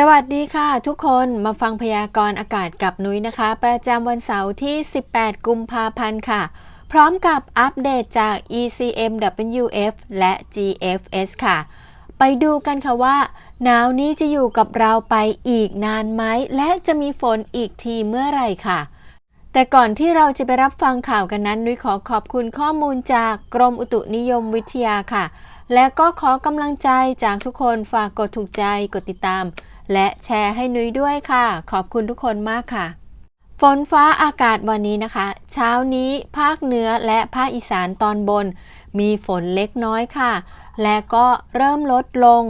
สวัสดีค่ะ ทุกคนมาฟังพยากรณ์อากาศกับนุ้ยนะคะ ประจำวันเสาร์ที่ 18 กุมภาพันธ์ค่ะ พร้อมกับอัปเดตจาก ECMWF และ GFS ค่ะ ไปดูกันค่ะว่า หนาวนี้จะอยู่กับเราไปอีกนานไหม และจะมีฝนอีกทีเมื่อไหร่ค่ะ แต่ก่อนที่เราจะไปรับฟังข่าวกันนั้น นุ้ยขอขอบคุณข้อมูลจากกรมอุตุนิยมวิทยาค่ะ และก็ขอกำลังใจจากทุกคนฝากกดถูกใจกดติดตาม และแชร์ให้นุ้ยด้วยค่ะ ขอบคุณทุกคนมากค่ะ ฝนฟ้าอากาศวันนี้นะคะ เช้านี้ภาคเหนือและภาคอีสานตอนบน มีฝนเล็กน้อยค่ะ และก็เริ่มลดลง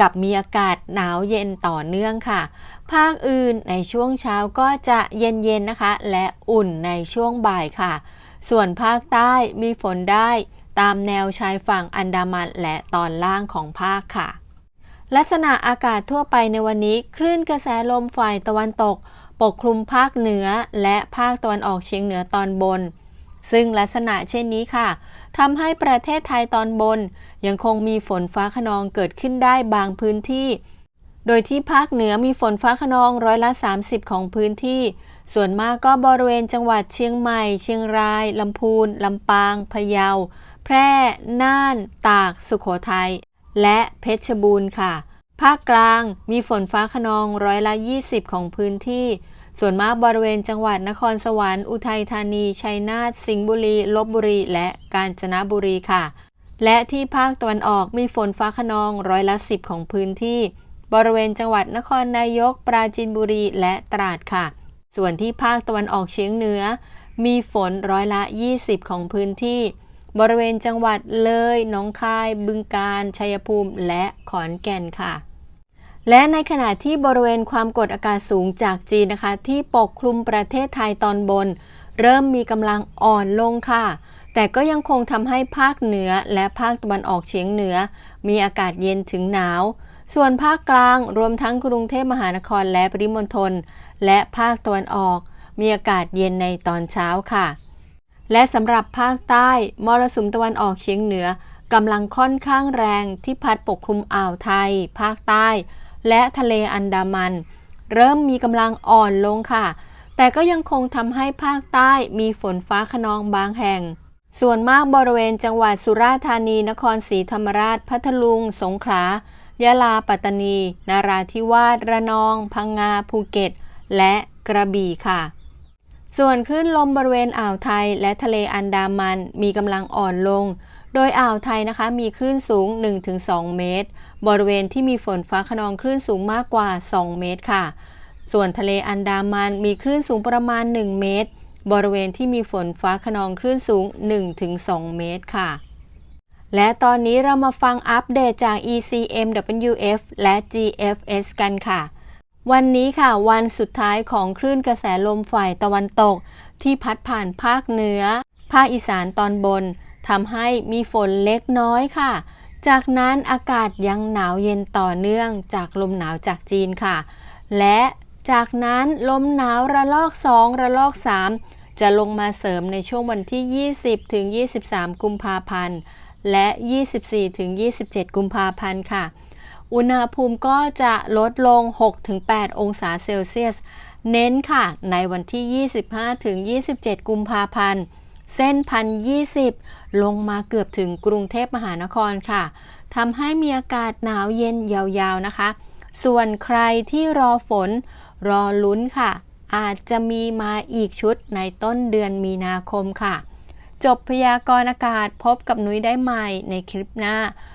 กับมีอากาศหนาวเย็นต่อเนื่องค่ะ ภาคอื่นในช่วงเช้าก็จะเย็นๆนะคะ และอุ่นในช่วงบ่ายค่ะ ส่วนภาคใต้มีฝนได้ตามแนวชายฝั่งอันดามันและตอนล่างของภาคค่ะ ลักษณะอากาศทั่วไปในวันนี้คลื่นกระแสลมฝ่ายตะวันตก ปกคลุมภาคเหนือและภาคตะวันออกเฉียงเหนือตอนบน ซึ่งลักษณะเช่นนี้ค่ะทำให้ประเทศไทยตอนบน ยังคงมีฝนฟ้าขนองเกิดขึ้นได้บางพื้นที่ โดยที่ภาคเหนือมีฝนฟ้าขนองร้อยละ 30 ของพื้นที่ ส่วนมากก็บริเวณจังหวัดเชียงใหม่ เชียงรายลำพูนลำปางพะเยา แพร่ น่าน ตาก สุขโขทัย และเพชรบูรณ์ค่ะ ภาคกลางมีฝนฟ้าขนองร้อยละ 20 ของพื้นที่ ส่วนมากบริเวณจังหวัดนครสวรรค์อุทัยธานี ชัยนาท สิงห์บุรี ลบบุรี และกาญจนบุรีค่ะ และที่ภาคตะวันออกมีฝนฟ้าขนองร้อยละ 10 ของพื้นที่ บริเวณจังหวัดนครนายก ปราจีนบุรีและตราดค่ะ ส่วนที่ภาคตะวันออกเฉียงเหนือ มีฝนร้อยละ 20 ของพื้นที่ บริเวณจังหวัดเลย หนองคาย บึงกาฬ ชัยภูมิ และขอนแก่นค่ะ และในขณะที่บริเวณความกดอากาศสูงจากจีนนะคะ ที่ปกคลุมประเทศไทยตอนบน เริ่มมีกำลังอ่อนลงค่ะ แต่ก็ยังคงทำให้ภาคเหนือและภาคตะวันออกเฉียงเหนือ มีอากาศเย็นถึงหนาวส่วนภาคกลางรวมทั้งกรุงเทพมหานครและปริมณฑลและภาคตะวันออก มีอากาศเย็นในตอนเช้าค่ะ และสำหรับภาคใต้มรสุมตะวันออกเฉียงเหนือกำลังค่อนข้างแรงที่พัดปกคลุมอ่าวไทย ภาคใต้ และทะเลอันดามัน เริ่มมีกำลังอ่อนลงค่ะ แต่ก็ยังคงทำให้ภาคใต้มีฝนฟ้าขนองบางแห่ง ส่วนมากบริเวณจังหวัดสุราษฎร์ธานี นครศรีธรรมราช พัทลุง สงขลายะลาปัตตานี นาราธิวาสระนอง พังงาภูเก็ต และกระบี่ค่ะ ส่วนคลื่นลมบริเวณอ่าวไทยและทะเลอันดามันมีกำลังอ่อนลง โดยอ่าวไทยนะคะมีคลื่นสูง 1-2 เมตร บริเวณที่มีฝนฟ้าขนองคลื่นสูงมากกว่า 2 เมตรค่ะ ส่วนทะเลอันดามันมีคลื่นสูงประมาณ 1 เมตร บริเวณที่มีฝนฟ้าขนองคลื่นสูง 1-2 เมตรค่ะ และตอนนี้เรามาฟังอัปเดตจาก ECMWF และ GFS กันค่ะ วันนี้ค่ะวันสุดท้ายของคลื่นกระแสลมฝ่ายตะวันตก ที่พัดผ่านภาคเหนือ ภาคอีสานตอนบนทำให้มีฝนเล็กน้อยค่ะ จากนั้นอากาศยังหนาวเย็นต่อเนื่องจากลมหนาวจากจีนค่ะ และจากนั้นลมหนาวระลอก 2 ระลอก 3 จะลงมาเสริมในช่วงวันที่ 20 ถึง 23 กุมภาพันธ์ และ 24 ถึง 27 กุมภาพันธ์ค่ะ อุณหภูมิก็จะลดลง 6-8 องศาเซลเซียส เน้นค่ะ ในวันที่ 25-27 กุมภาพันธ์ เส้นพัน20ลงมาเกือบถึงกรุงเทพมหานครค่ะทำให้มีอากาศหนาวเย็นยาวๆนะคะ ส่วนใครที่รอฝนรอลุ้นค่ะ อาจจะมีมาอีกชุดในต้นเดือนมีนาคมค่ะ จบพยากรณ์อากาศพบกับนุ้ยได้ใหม่ในคลิปหน้า